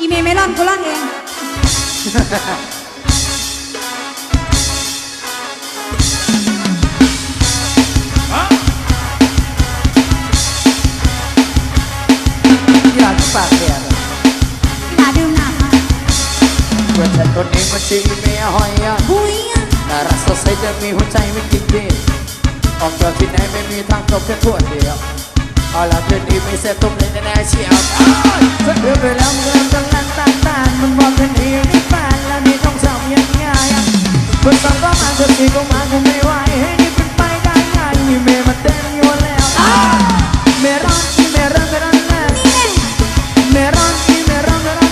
อีเมย์ไม่ร่อนกูร่อนเองอยากปากแดดหลาดื่มน้ำมาเพื่อนฉันคนนี้มันชื่อเมียหอยอะบุยอะน่ารักสดใสจะมีหัวใจไม่กินดีออกจากที่ไหนไม่มีทางจบแค่ทั่วเดียว Aladin ini setum nenek siap Sebelum gelengan tatan Membuatkan ini palan Hitung samyang nyayang Bersama masuk di kumangku mewah Ini berpai kaya Ini memang dari oleh Merah, merah, merah Merah, merah, merah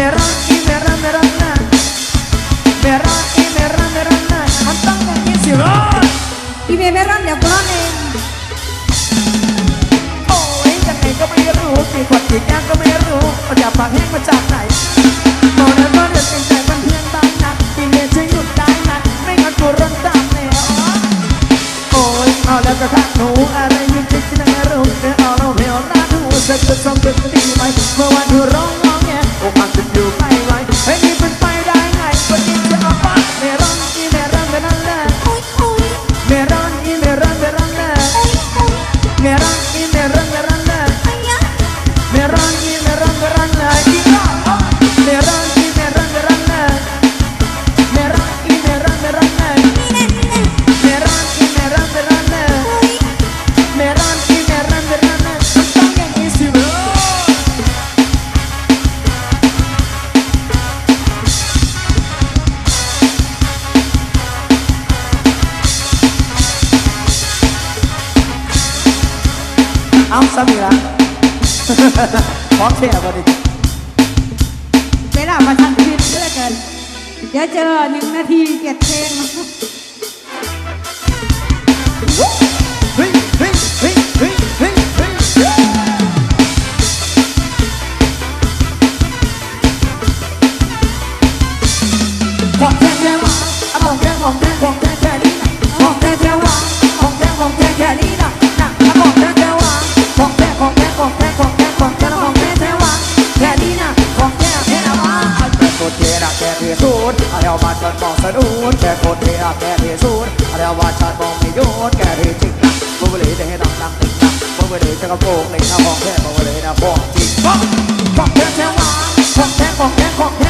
Merah, merah, merah Merah, merah, merah Antang mungkin sih Ibe merah ya boleh ไอ้คนที่แกก็ไม่รู้เอาอย่าปากแห้งมาจากไหนโมนั้นก็เดือดเป็นใจมันเพียงบางนัดที่เมย์จะหยุดได้นะไม่งั้นกูร้องตามแล้วโอ้ยเอาแล้วก็ทักหนูอะไรยิ่งคิดที่ไม่รู้เดี๋ยวเอาเราเหี่ยวรักหนูสักจะสมเป็นดีไหมเมื่อวันที่ร้อง เอาสามีละพร้อมแช่บ่ดิเวลามาทันทีเหลือเกินเดี๋ยวเจอหนึ่งนาทีเจ็ดเพลงเฮ้ยเฮ้ยเฮ้ยเฮ้ยเฮ้ยเฮ้ยของแท้แท้วะอะของแท้ของแท้ของแท้ อะแล้วมาจนมองสะดุดแท้โคตรเท่อะแท้ที่สุดอะแล้วว่าฉันมองไม่ยุดแกที่จริงนะบ่ไปเลยจะให้ดังดังติงนะบ่ไปเลยจะกระโปงเลยนะของแค่บ่ไปเลยนะของจริงของแท้แท้วะของแท้ของแท้ของแท้แค่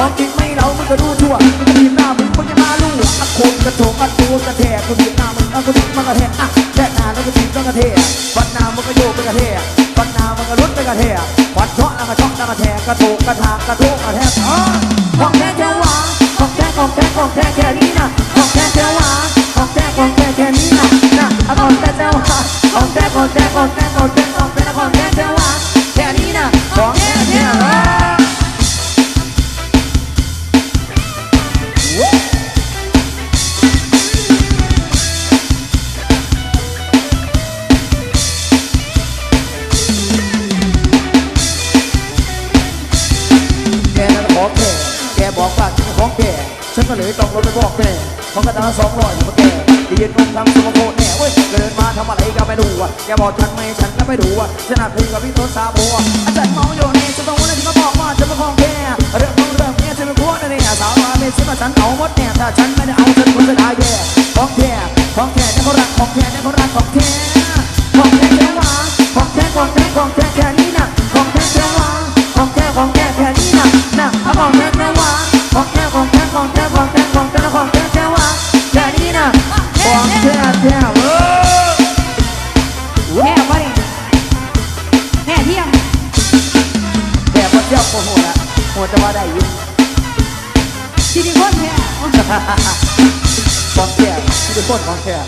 ของจริงไม่เรามึงก็รูทัวมึงก็ดีหน้ามึงมึงจะมาลู่อะโคนกระโถกระตูกระแทกกูดีหน้ามึงเอากูดีมันกระแทกอะแทกหน้าแล้วก็ดีมก็กระแทกฟันหน้ามึงก็โยกไปกระแทกฟันหน้ามึงก็รุดไปกระแทกฟันเชาะแล้วก็ช็อกแล้วก็แทกกระโถกกระทากกระโถกกระแทกอ๋อของแท้จะหวางของแท้ของแท้ของแท้แค่นี้ แกบอกว่ากินของแกฉันก็เลยต้องลงไปบอกแม่ของกระตาสองร้อยอยู่มาแกที่ยืนงงทำสมโภชแน่เว้ยเดินมาทำอะไรก็ไม่รู้อะแกบอกฉันไม่ฉันก็ไม่รู้อะฉันอาจคุยกับพี่ต้นซาบอะอาจารย์เมอยู่นี่จะต้องวันที่มาบอกว่าจะมาของแกเรื่องของเรื่องเนี่ยจะเป็นพวกนั่นเองสาวมาไม่ใช่ว่าฉันเอาหมดแน่ถ้าฉันไม่ได้เอาฉันคงจะได้แย่ของแกของแกเนี่ยเขารักของแกเนี่ยเขารักของแก อเที่ยวโอ้โหละโหจะว่าได้อยู่ซิลิโคนแห่ของแก่ที่เป็นต้นของแก่